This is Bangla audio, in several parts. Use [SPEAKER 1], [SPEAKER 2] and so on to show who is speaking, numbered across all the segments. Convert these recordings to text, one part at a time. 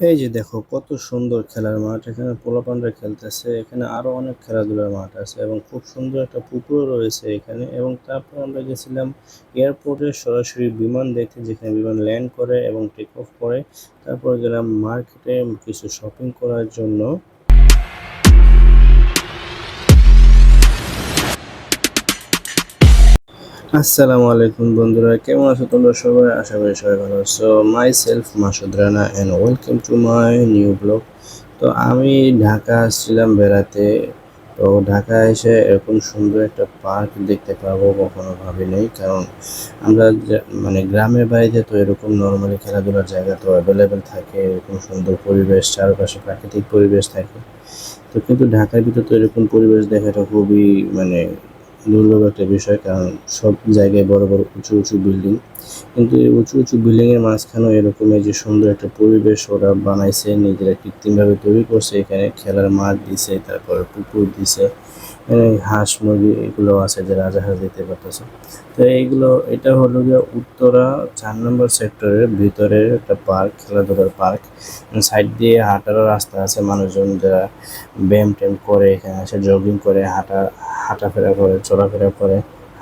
[SPEAKER 1] এই যে দেখো, কত সুন্দর খেলার মাঠ। এখানে পোলাপানরা খেলতেছে, এখানে আরও অনেক খেলাধুলার মাঠ আছে এবং খুব সুন্দর একটা পুকুরও রয়েছে এখানে এবং তারপর আমরা গেছিলাম এয়ারপোর্টে সরাসরি বিমান দেখতে, যেখানে বিমান ল্যান্ড করে এবং টেক অফ করে। তারপর গেলাম মার্কেটে কিছু শপিং করার জন্য। আসসালামু আলাইকুম বন্ধুরা, কেমন আছো তোমরা সবাই? আশা করি সবাই ভালো আছো। Myself Masud Rana and welcome to my new blog তো আমি ঢাকা আসছিলাম বেড়াতে। তো ঢাকা এসে এরকম সুন্দর একটা পার্ক দেখতে পাবো কখনো ভাবি নেই। কারণ আমরা মানে গ্রামের বাড়িতে তো এরকম নর্মালি খেলাধুলার জায়গা তো অ্যাভেলেবেল থাকে। এরকম সুন্দর পরিবেশ, চারপাশে প্রাকৃতিক পরিবেশ থাকে। তো কিন্তু ঢাকার ভিতর তো এরকম পরিবেশ দেখাটা খুবই মানে দুর্লভ একটা বিষয়, কারণ সব জায়গায় বড় বড় উঁচু উঁচু বিল্ডিং কিন্তু এই উঁচু উঁচু বিল্ডিং এর মাঝখানেও এরকম এই যে সুন্দর একটা পরিবেশ ওরা বানাইছে, নিজেরা কৃত্রিমভাবে তৈরি করছে, এখানে খেলার মাঠ দিছে, তারপরে পুকুর দিছে হাঁস মুরগি এগুলো আছে যে রাজাহাঁস দেখতে পারতেছে। তো এইগুলো, এটা হলো গিয়ে উত্তরা চার নম্বর সেক্টরের ভিতরের একটা পার্ক খেলাধুলার পার্ক সাইড দিয়ে হাঁটারও রাস্তা আছে, মানুষজন যারা ব্যায়াম ট্যাম করে, এখানে এসে জগিং করে, হাঁটা হাঁটাফেরা করে, চলাফেরা করে,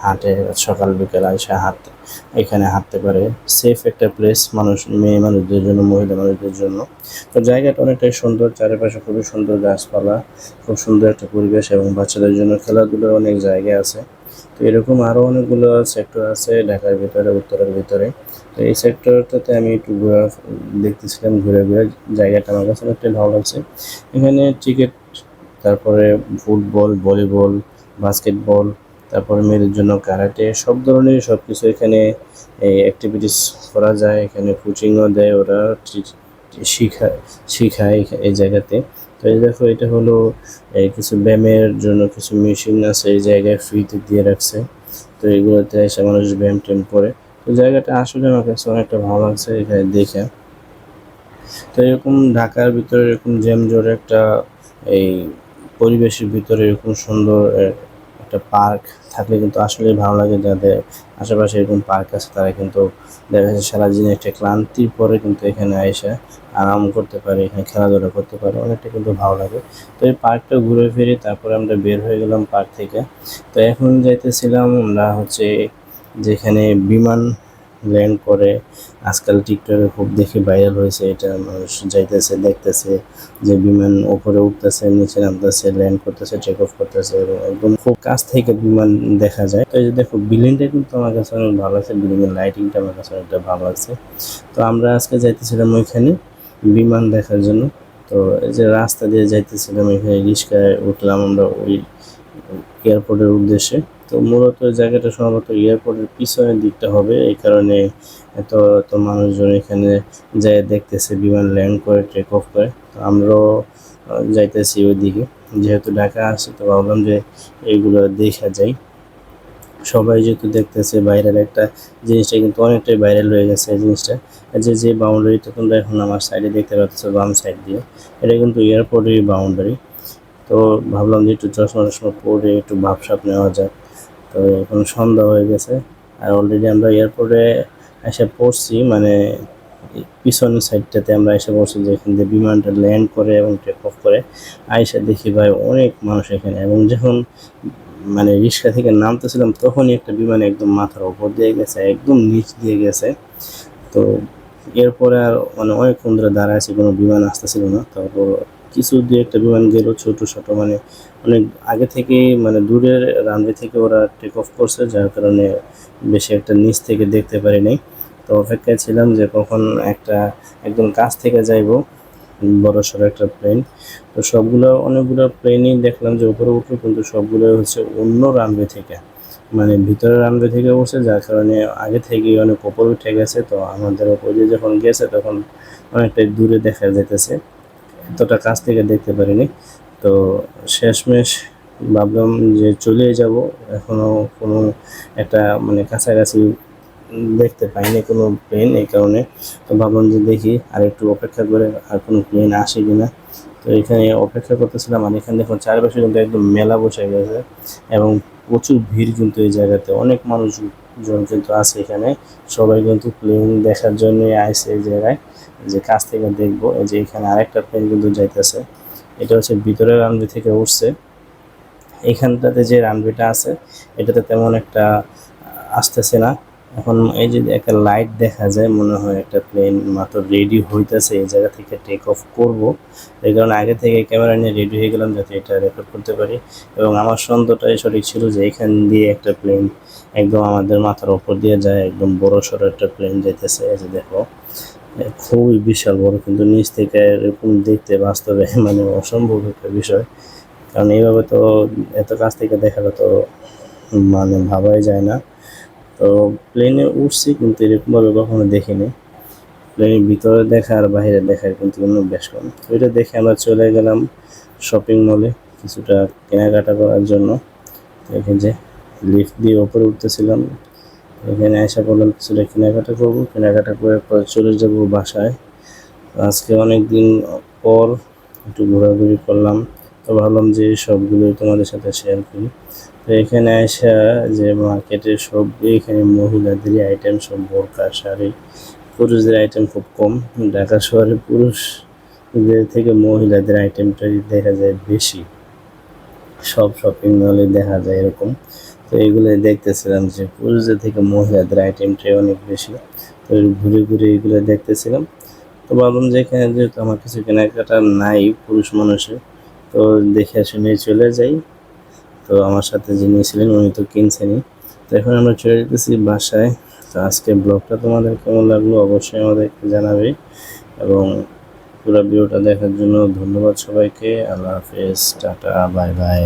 [SPEAKER 1] হাঁটে, সকাল বিকেল আসে হাঁটতে এখানে হাঁটতে পারে। সেফ একটা প্লেস মানুষ, মেয়ে মানুষদের জন্য, মহিলা মানুষদের জন্য। তো জায়গাটা অনেকটাই সুন্দর, চারিপাশে খুবই সুন্দর গাছপালা, খুব সুন্দর একটা পরিবেশ এবং বাচ্চাদের জন্য খেলাধুলার অনেক জায়গা আছে। তো এরকম আরও অনেকগুলো সেক্টর আছে ঢাকার ভিতরে, উত্তরের ভিতরে। তো এই সেক্টরটাতে আমি একটু ঘোরা, দেখতেছিলাম ঘুরে ঘুরে, জায়গাটা আমার কাছে অনেকটাই ভালো লাগছে। এখানে ক্রিকেট তারপরে ফুটবল ভলিবল বাস্কেটবল তারপরে মেয়েদের জন্য কারাটে সব ধরনের সব কিছু এখানে এই অ্যাক্টিভিটিস করা যায়। এখানে কোচিংও দেয় ওরা শিখায় শিখায় এই জায়গাতে। তো এই দেখো, এটা হলো কিছু ব্যায়ামের জন্য কিছু মেশিন আছে, এই জায়গায় ফ্রিতে দিয়ে রাখছে। তো এগুলোতে এসে মানুষ ব্যায়াম ট্যাম করে। তো জায়গাটা আসলে আমার কাছে অনেকটা ভালো লাগছে এখানে দেখে। তো এরকম ঢাকার ভিতরে এরকম জ্যামজোর একটা, এই পরিবেশের ভিতরে এরকম সুন্দর একটা পার্ক থাকলে কিন্তু আসলেই ভালো লাগে যাদের আশেপাশে এরকম পার্ক আছে, তারা কিন্তু দেখা যাচ্ছে সারাদিন একটা ক্লান্তির পরে কিন্তু এখানে এসে আরাম করতে পারে, এখানে খেলাধুলা করতে পারে, অনেকটা কিন্তু ভালো লাগে। তো এই পার্কটা ঘুরে ফিরে তারপরে আমরা বের হয়ে গেলাম পার্ক থেকে। তো এখন যাইতেছিলাম আমরা হচ্ছে যেখানে বিমান ল্যান্ড করে। আজকাল টিকটকে খুব দেখে ভাইরাল হয়েছে এটা, মানুষ যাইতেছে, দেখতেছে যে বিমান উপরে উঠতেছে, নিচে নামতেছে ল্যান্ড করতেছে টেক অফ করতেছে, এবং একদম খুব কাছ থেকে বিমান দেখা যায়। তো এই যে দেখো বিল্ডিংটা কিন্তু আমার কাছে অনেক ভালো লাগছে বিল্ডিংয়ের লাইটিংটা আমার কাছে অনেকটা ভালো লাগছে। তো আমরা আজকে যাইতেছিলাম ওইখানে বিমান দেখার জন্য। তো এই যে রাস্তা দিয়ে যাইতেছিলাম, এখানে রিক্সায় উঠলাম আমরা ওই এয়ারপোর্টের উদ্দেশ্যে। তো মূলত জায়গাটা সম্ভবত এয়ারপোর্টের পিছনের দিকটা হবে, এই কারণে এত এত মানুষজন এখানে যায়, দেখতেছে বিমান ল্যান্ড করে, টেক অফ করে। তো আমরাও যাইতেছি ওইদিকে। যেহেতু ঢাকা আসছে তো ভাবলাম যে এইগুলো দেখা যায় সবাই যেহেতু দেখতেছে, বাইরের একটা জিনিসটা কিন্তু অনেকটাই ভাইরাল হয়ে গেছে, এই জিনিসটা। যে যে বাউন্ডারিটা তোমরা এখন আমার সাইডে দেখতে পাচ্ছ, বাম সাইড দিয়ে। এটা কিন্তু এয়ারপোর্টেরই বাউন্ডারি তো ভাবলাম যে একটু চশমা টশমা পরে একটু ভাবসাপ নেওয়া যাক। তো এখন সন্ধ্যা হয়ে গেছে। আর অলরেডি আমরা এয়ারপোর্টে এসে পড়ছি মানে পিছনের সাইডটাতে আমরা এসে পড়ছি যেখান দিয়ে বিমানটা ল্যান্ড করে এবং টেক অফ করে। আইসা দেখি ভাই অনেক মানুষ এখানে এবং যখন মানে রিক্সা থেকে নামতেছিলাম তখনই একটা বিমান একদম মাথার উপর দিয়ে গেছে, একদম নিচ দিয়ে গেছে। তো এরপরে আর মানে অনেকক্ষণ ধরে দাঁড়ায় আছে, কোনো বিমান আসতেছিল না। তারপর কিছু দিয়ে একটা বিমান গেল ছোট ছোট মানে অনেক আগে থেকেই মানে দূরের রানওয়ে থেকে ওরা টেক অফ করছে, যার কারণে বেশি একটা নিচ থেকে দেখতে পারি নাই। তো অপেক্ষায় ছিলাম যে কখন একটা একদম কাছ থেকে যাইবো, বড় সড়ো একটা প্লেন তো সবগুলো, অনেকগুলো প্লেনই দেখলাম যে উপরে উঠল, কিন্তু সবগুলো হচ্ছে অন্য রানওয়ে থেকে। মানে ভিতরের রানওয়ে থেকে উঠছে, যার কারণে আগে থেকেই অনেক উপরে উঠে গেছে, তো আমাদের দিয়ে যখন গেছে, তখন অনেকটাই দূরে দেখা যেতেছে এতটা কাছ থেকে দেখতে পারিনি। তো শেষমেশ ভাবলাম যে চলে যাব। এখনও কোনো একটা মানে কাছাকাছি দেখতে পাইনি কোনো প্লেন এই কারণে। তো ভাবলাম যে দেখি আর একটু অপেক্ষা করে আর কোনো প্লেন আসে কিনা। তো এখানে অপেক্ষা করতেছিলাম আর এখানে দেখুন চারপাশে কিন্তু একদম মেলা বসে গেছে। এবং প্রচুর ভিড় কিন্তু এই জায়গাতে। অনেক মানুষ জন কিন্তু আছে এখানে। সবাই কিন্তু প্লেন দেখার জন্য আইসে এই জায়গায়। যে কাছ থেকে দেখব, এই যে এখানে আরেকটা প্লেন কিন্তু যাইতেছে। এটা হচ্ছে ভিতরের রানওয়ে থেকে উঠছে। এখানটাতে যে রানওয়েটা আছে, এটাতে তেমন একটা আসতেছে না। এখন এই যে একটা লাইট দেখা যায়, মনে হয় একটা প্লেন মাত্র রেডি হইতেছে, এই জায়গা থেকে টেক অফ করব। এই কারণে আগে থেকে ক্যামেরা নিয়ে রেডি হয়ে গেলাম যাতে এটা রেকর্ড করতে পারি। এবং আমার সন্দেহটাই সঠিক ছিল যে এখান দিয়ে একটা প্লেন একদম আমাদের মাথার ওপর দিয়ে যায়, একদম বড় সড়ো একটা প্লেন যাইতেছে। এই যে দেখো খুবই বিশাল বড়, কিন্তু নিচ থেকে এরকম দেখতে বাস্তবে মানে অসম্ভব একটা বিষয়। কারণ এইভাবে তো এত কাছ থেকে দেখাটা তো মানে ভাবাই যায় না। প্লেনে উঠছি কিন্তু এরকমভাবে কখনো দেখিনি। প্লেনের ভিতরে দেখা আর বাইরে দেখার কিন্তু কোনো বেশ কম। তো এটা দেখে আমরা চলে গেলাম শপিং মলে কিছুটা কেনাকাটা করার জন্য। তো এখানে যে লিফট দিয়ে ওপরে উঠতেছিলাম। এখানে এসে বললাম, কিছুটা কেনাকাটা করব। কেনাকাটা করে পরে চলে যাব বাসায়। আজকে অনেক দিন পর একটু ঘোরাঘুরি করলাম। তো ভাবলাম যে সবগুলো তোমাদের সাথে শেয়ার করি। তো এখানে আসা যে মার্কেটের সব, এখানে মহিলাদেরই আইটেম সব বোরকা, শাড়ি, পুরুষদের আইটেম খুব কম। ঢাকা শহরে পুরুষদের থেকে মহিলাদের আইটেমটাই দেখা যায় বেশি। সব শপিং মলে দেখা যায় এরকম। তো এগুলো দেখতেছিলাম যে পুরুষদের থেকে মহিলাদের আইটেমটাই অনেক বেশি। তো ঘুরে ঘুরে এগুলো দেখতেছিলাম। তো ভাবলাম যে এখানে যেহেতু আমার কিছু কেনাকাটা নাই পুরুষ মানুষের তো দেখে শুনে চলে যাই। তো আমার সাথে যিনি ছিলেন, উনি তো কিনছেনি তো এখন আমরা চলে যেতেছি বাসায়। তো আজকে ব্লগটা তোমাদের কেমন লাগল অবশ্যই আমাদেরকে জানাবে। এবং পুরো ভিডিওটা দেখার জন্য ধন্যবাদ সবাইকে। আল্লাহ হাফেজ, টাটা, বাই বাই।